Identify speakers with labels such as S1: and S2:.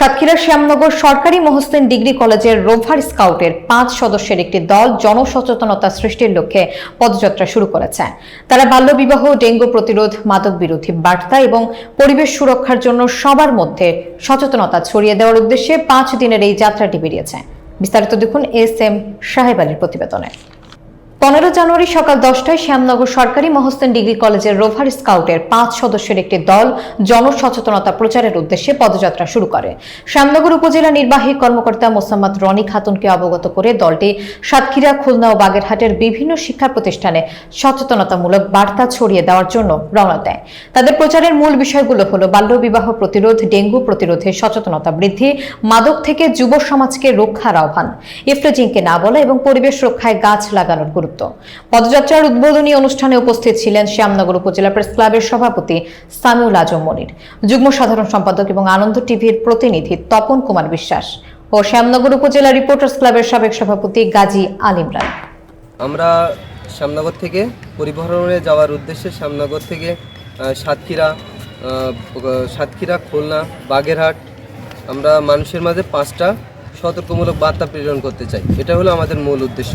S1: সাতক্ষীরা শ্যামনগর সরকারি মহসিন ডিগ্রি কলেজের রোভার স্কাউটের পাঁচ সদস্যের একটি দল জনসচেতনতা সৃষ্টির লক্ষ্যে পদযাত্রা শুরু করেছে। তারা বাল্যবিবাহ, ডেঙ্গু প্রতিরোধ, মাদক বিরোধী বার্তা এবং পরিবেশ সুরক্ষার জন্য সবার মধ্যে সচেতনতা ছড়িয়ে দেওয়ার উদ্দেশ্যে পাঁচ দিনের এই যাত্রাটি বেরিয়েছে। বিস্তারিত দেখুন এস এম সাহেব আলীর প্রতিবেদনে। পনেরো জানুয়ারি সকাল দশটায় শ্যামনগর সরকারি মহস্তেন ডিগ্রি কলেজের রোভার স্কাউটের পাঁচ সদস্যের একটি দল জনসচেতনতা প্রচারের উদ্দেশ্যে পদযাত্রা শুরু করে। শ্যামনগর উপজেলা নির্বাহী কর্মকর্তা মোসাম্মদ রনি খাতুনকে অবগত করে দলটি সাতক্ষীরা, খুলনা ও বাগেরহাটের বিভিন্ন শিক্ষা প্রতিষ্ঠানে সচেতনতামূলক বার্তা ছড়িয়ে দেওয়ার জন্য রওনা দেয়। তাদের প্রচারের মূল বিষয়গুলো হলো বাল্যবিবাহ প্রতিরোধ, ডেঙ্গু প্রতিরোধে সচেতনতা বৃদ্ধি, মাদক থেকে যুব সমাজকে রক্ষার আহ্বান। ইফটেজিংকে না বলা এবং পরিবেশ রক্ষায় গাছ লাগানোর গুরুত্ব পদযাত্রার উদ্বোধনী অনুষ্ঠানে উপস্থিত ছিলেন শ্যামনগর উপজেলা প্রেস ক্লাবের সভাপতি সামিউল আজম মনির, যুগ্ম সাধারণ সম্পাদক এবং আনন্দ টিভির প্রতিনিধি তপন কুমার বিশ্বাস ও শ্যামনগর উপজেলা রিপোর্টার্স ক্লাবের সাবেক সভাপতি গাজী আলিম রায়।
S2: আমরা শ্যামনগর থেকে পরিবহনে যাওয়ার উদ্দেশ্যে শ্যামনগর থেকে সাতক্ষীরা সাতক্ষীরা, খুলনা, বাগেরহাট, আমরা মানুষের মাঝে পাঁচটা সতর্কমূলক বার্তা প্রেরণ করতে চাই। এটা হলো আমাদের মূল উদ্দেশ্য।